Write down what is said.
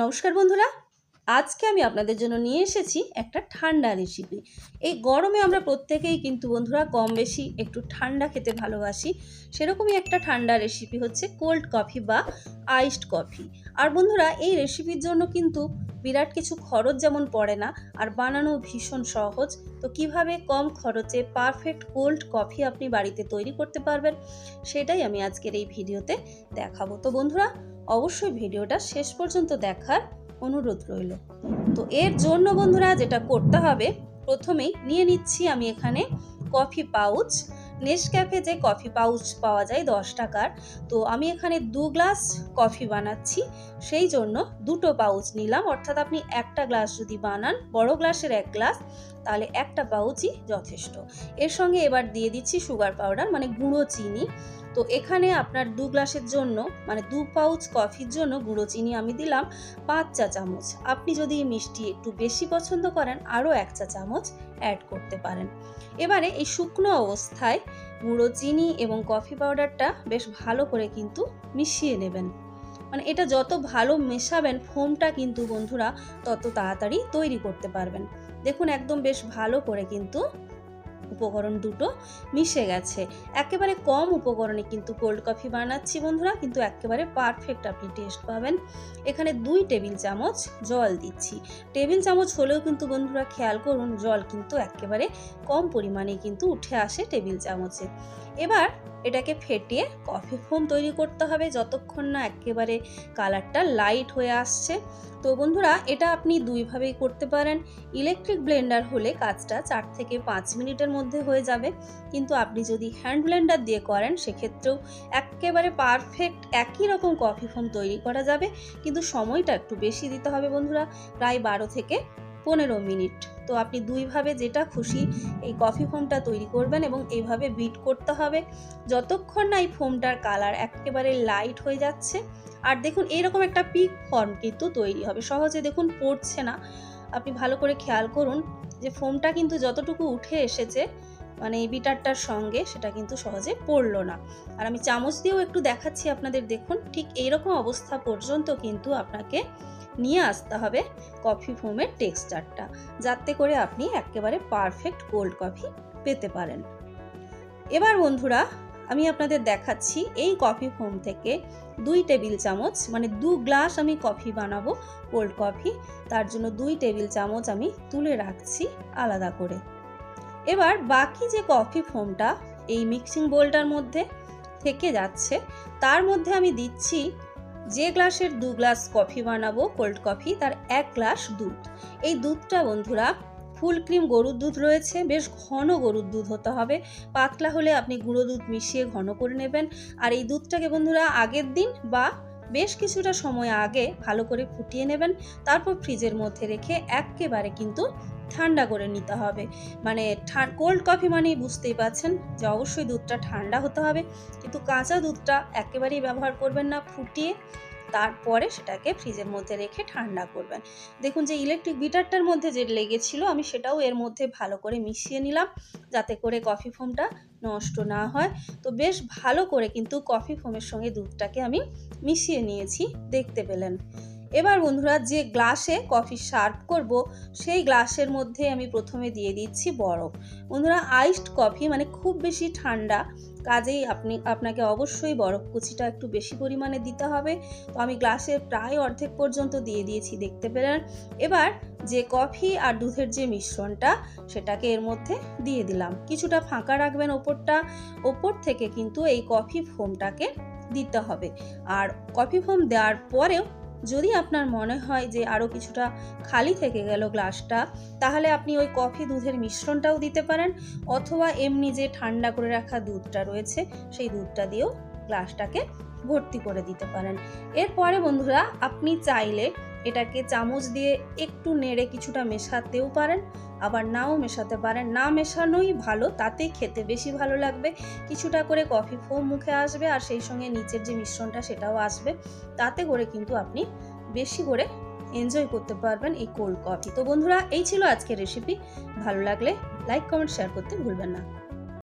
নমস্কার বন্ধুরা। আজকে আমি আপনাদের জন্য নিয়ে এসেছি একটা ঠান্ডা রেসিপি এই গরমে আমরা প্রত্যেকেই কিন্তু বন্ধুরা কম বেশি একটু ঠান্ডা খেতে ভালোবাসি। সেরকমই একটা ঠান্ডা রেসিপি হচ্ছে কোল্ড কফি বা আইসড কফি আর বন্ধুরা, এই রেসিপির জন্য কিন্তু বিরাট কিছু খরচ যেমন পড়ে না, আর বানানো ভীষণ সহজ। তো কীভাবে কম খরচে পারফেক্ট কোল্ড কফি আপনি বাড়িতে তৈরি করতে পারবেন, সেটাই আমি আজকের এই ভিডিওতে দেখাবো। তো বন্ধুরা অবশ্যই ভিডিওটা শেষ পর্যন্ত দেখার অনুরোধ রইল। তো এর জন্য বন্ধুরা যেটা করতে হবে, প্রথমেই নিয়ে নিচ্ছি আমি এখানে কফি পাউচ। নেসক্যাফে যে কফি পাউচ পাওয়া যায় দশ টাকার, তো আমি এখানে দু গ্লাস কফি বানাচ্ছি। সেই জন্য দুটো পাউচ নিলাম। অর্থাৎ আপনি একটা গ্লাস যদি বানান, বড় গ্লাসের এক গ্লাস, তাহলে একটা পাউচই যথেষ্ট। এর সঙ্গে এবার দিয়ে দিচ্ছি সুগার পাউডার মানে গুঁড়ো চিনি। তো এখানে আপনার দু গ্লাসের জন্য মানে দু পাউচ কফির জন্য গুঁড়ো চিনি আমি দিলাম পাঁচ চা চামচ। আপনি যদি মিষ্টি একটু বেশি পছন্দ করেন, আরও এক চা চামচ অ্যাড করতে পারেন। এবারে এই শুকনো অবস্থায় গুঁড়ো চিনি এবং কফি পাউডারটা বেশ ভালো করে কিন্তু মিশিয়ে নেবেন। মানে এটা যত ভালো মেশাবেন, ফোমটা কিন্তু বন্ধুরা তত তাড়াতাড়ি তৈরি করতে পারবেন। দেখুন, একদম বেশ ভালো করে কিন্তু উপকরণ দুটো মিশে গেছে। একেবারে কম উপকরণে কিন্তু কোল্ড কফি বানাচ্ছি বন্ধুরা, কিন্তু একেবারে পারফেক্ট আপনি টেস্ট পাবেন। এখানে দুই টেবিল চামচ জল দিচ্ছি। টেবিল চামচ হলেও কিন্তু বন্ধুরা খেয়াল করুন, জল কিন্তু একেবারে কম পরিমাণে কিন্তু উঠে আসে টেবিল চামচে। এবার এটাকে ফেটিয়ে কফি ফোম তৈরি করতে হবে যতক্ষণ না একেবারে কালারটা লাইট হয়ে আসছে। তো বন্ধুরা, এটা আপনি দুইভাবেই করতে পারেন। ইলেকট্রিক ব্লেন্ডার হলে কাজটা চার থেকে পাঁচ মিনিটের মধ্যে হয়ে যাবে। কিন্তু আপনি যদি হ্যান্ড ব্লেন্ডার দিয়ে করেন, সেক্ষেত্রেও একেবারে পারফেক্ট একই রকম কফি ফোম তৈরি করা যাবে। কিন্তু সময়টা একটু বেশি দিতে হবে বন্ধুরা, প্রায় বারো থেকে পনেরো মিনিট। তো আপনি দুইভাবে যেটা খুশি এই কফি ফোমটা তৈরি করবেন এবং এইভাবে বিট করতে হবে। যতক্ষণ না এই ফোমটার কালার একেবারে লাইট হয়ে যাচ্ছে, আর দেখুন এইরকম একটা পিক ফর্ম কিন্তু তৈরি হবে। সহজে দেখুন পড়ছে না। আপনি ভালো করে খেয়াল করুন যে ফোমটা কিন্তু যতটুকু উঠে এসেছে মানে এই বিটারটার সঙ্গে সেটা কিন্তু সহজে পড়ল না। আর আমি চামচ দিয়েও একটু দেখাচ্ছি আপনাদের, দেখুন ঠিক এইরকম অবস্থা পর্যন্ত কিন্তু আপনাকে নিয়ে আসতে হবে কফি ফোমের টেক্সচারটা যাতে করে আপনি একেবারে পারফেক্ট কোল্ড কফি পেতে পারেন। এবার বন্ধুরা, আমি আপনাদের দেখাচ্ছি এই কফি ফোম থেকে দুই টেবিল চামচ মানে দু গ্লাস আমি কফি বানাবো কোল্ড কফি তার জন্য দুই টেবিল চামচ আমি তুলে রাখছি আলাদা করে। এবার বাকি যে কফি ফোমটা এই মিক্সিং বোলটার মধ্যে থেকে যাচ্ছে, তার মধ্যে আমি দিচ্ছি যে গ্লাসের দু গ্লাস কফি বানাবো কোল্ড কফি তার এক গ্লাস দুধ। এই দুধটা বন্ধুরা, ফুল ক্রিম গরুর দুধ রয়েছে, বেশ ঘন গরুর দুধ হতে হবে। পাতলা হলে আপনি গুঁড়ো দুধ মিশিয়ে ঘন করে নেবেন। আর এই দুধটাকে বন্ধুরা, আগের দিন বা বেশ কিছুটা সময় আগে ভালো করে ফুটিয়ে নেবেন। তারপর ফ্রিজের মধ্যে রেখে একেবারে কিন্তু ঠান্ডা করে নিতে হবে। মানে কোল্ড কফি মানেই বুঝতেই পাচ্ছেন যে অবশ্যই দুধটা ঠান্ডা হতে হবে। কিন্তু কাঁচা দুধটা একেবারেই ব্যবহার করবেন না, ফুটিয়ে তারপরে সেটাকে ফ্রিজের মধ্যে রেখে ঠান্ডা করবেন। দেখুন যে ইলেকট্রিক বিটারটার মধ্যে যে লেগেছিল, আমি সেটাও এর মধ্যে ভালো করে মিশিয়ে নিলাম যাতে করে কফি ফোমটা নষ্ট না হয়। তো বেশ ভালো করে কিন্তু কফি ফোমের সঙ্গে দুধটাকে আমি মিশিয়ে নিয়েছি, দেখতে পেলেন। এবার বন্ধুরা যে গ্লাসে কফি সার্ভ করব, সেই গ্লাসের মধ্যে আমি প্রথমে দিয়ে দিচ্ছি বরফ। বন্ধুরা, আইসড কফি মানে খুব বেশি ঠান্ডা, কাজেই আপনি, আপনাকে অবশ্যই বরফ কুচিটা একটু বেশি পরিমাণে দিতে হবে। তো আমি গ্লাসের প্রায় অর্ধেক পর্যন্ত দিয়ে দিয়েছি, দেখতে পেলেন। এবার যে কফি আর দুধের যে মিশ্রণটা, সেটাকে এর মধ্যে দিয়ে দিলাম। কিছুটা ফাঁকা রাখবেন ওপরটা, ওপর থেকে কিন্তু এই কফি ফোমটাকে দিতে হবে। আর কফি ফোম দেওয়ার পরেও যদি আপনার মনে হয় যে আরও কিছুটা খালি থেকে গেল গ্লাসটা, তাহলে আপনি ওই কফি দুধের মিশ্রণটাও দিতে পারেন, অথবা এমনি যে ঠান্ডা করে রাখা দুধটা রয়েছে, সেই দুধটা দিয়েও গ্লাসটাকে ভর্তি করে দিতে পারেন। এরপরে বন্ধুরা, আপনি চাইলে এটাকে চামচ দিয়ে একটু নেড়ে কিছুটা মেশাতেও পারেন, আবার নাও মেশাতে পারেন। না মেশানোই ভালো তাতে খেতে বেশি ভালো লাগবে। কিছুটা করে কফি ফোম মুখে আসবে আর সেই সঙ্গে নিচের যে মিশ্রণটা সেটাও আসবে। তাতে করে কিন্তু আপনি বেশি করে এনজয় করতে পারবেন এই কোল্ড কফি তো বন্ধুরা, এই ছিল আজকের রেসিপি ভালো লাগলে লাইক কমেন্ট শেয়ার করতে ভুলবেন না।